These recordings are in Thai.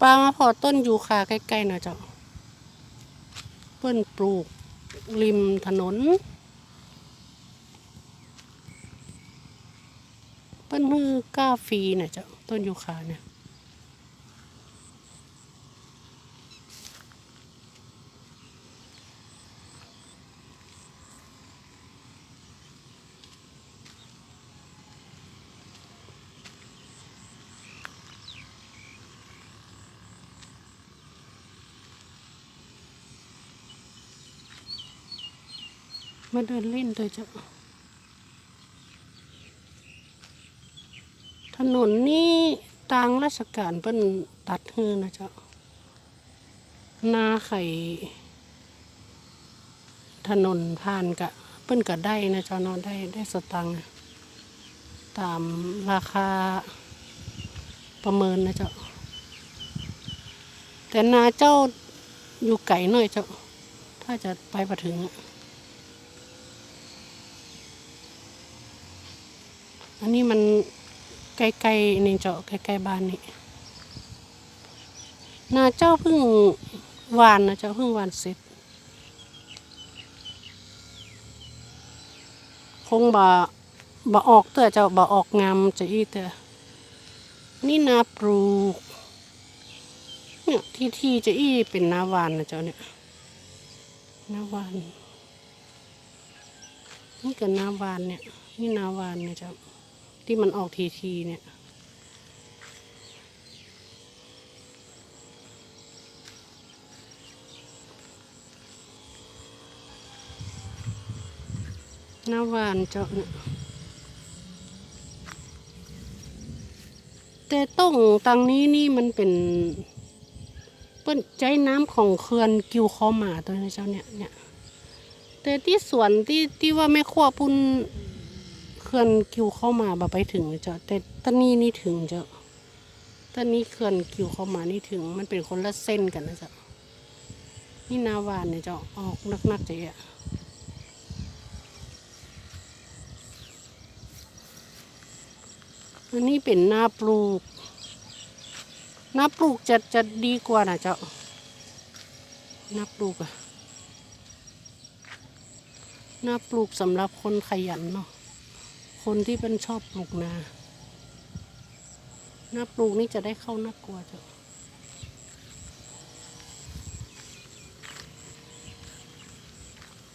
ปลามาพอต้นยูคาใกล้ๆหน่อยเจ้าเปิ้นปลูกริมถนนเปิ้นฮือก้าฟีน่ะเจ้าต้นยูคาเนี่ย มาเดินเล่นเลยเจ้าถนนนี่ทางราชการเปิ้นตัดฮือนะเจ้านาไข่ถนนผ่านกะเปิ้นก็ได้นะเจ้าเนาะได้ได้สตังค์ตามราคาประเมินนะเจ้าแต่นาเจ้าอยู่ไกลหน่อยเจ้า ถ้าจะไปประถึงอะ อันนี้มันใกล้ๆนี่เจ้าใกล้ๆบ้านนี่นาเจ้าเพิ่งหวานนะเจ้าเพิ่งหวานเสร็จ คงบ่บ่ออกเตอเจ้าบ่ออกงามจะอีเตอนี่นาปลูกเนี่ยที่ที่จะอีเป็นนาหวานนะเจ้าเนี่ยนาหวานนี่ก็นาหวานเนี่ยนี่นาหวานเนี่ยเจ้า ที่มันออกทีทีเนี่ย หน้าหวานเจ้าเนี่ยแต่ต้องตังนี้นี่มันเป็นเปิ้นใจน้ำของเขื่อนกิวคอหมาตัวนี้เจ้าเนี่ยเนี่ยแต่ที่สวนที่ที่ว่าไม่ขั้วปุ่น เขื่อนกิวเข้ามาแบบไปถึงเลยเจ้าแต่ต้นนี้นี่ถึงเจ้าต้นนี้เขื่อนกิวเข้ามานี่ถึง มันเป็นคนละเส้นกันนะเจ้านี่นาวานเนี่ยเจ้าออกนักๆเจ๊อะอันนี้เป็นนาปลูกนาปลูกจะจะดีกว่านะเจ้านาปลูกอะนาปลูกสำหรับคนขยันเนาะ คนที่เป็นชอบปลูกนาหน้าปลูกนี่จะได้เข้าน่ากลัวจ้ะ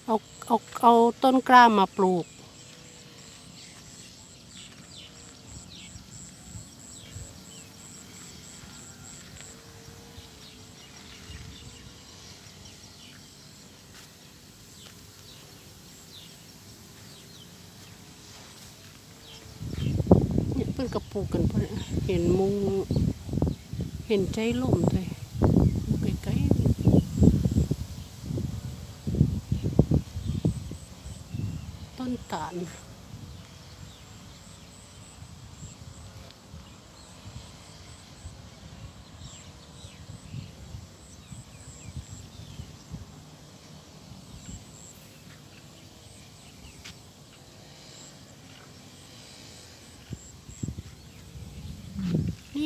เอาเอาเอาต้นกล้ามาปลูก เนี่ยเพิ่นกระปูกกันเพิ่นอะเห็นมุงเห็นใจล่มเลยไกลๆต้นตาล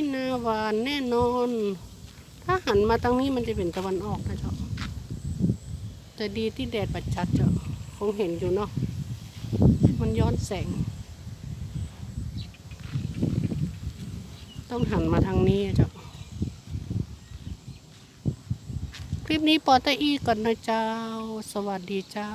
นี่นาหวานแน่นอน ถ้าหันมาทางนี้มันจะเป็นตะวันออกนะเจ้าแต่ดีที่แดดปัดชัดเจ้าคงเห็นอยู่เนาะมันย้อนแสง ต้องหันมาทางนี้เจ้าคลิปนี้ปอตะอีก่อนนะเจ้า สวัสดีเจ้า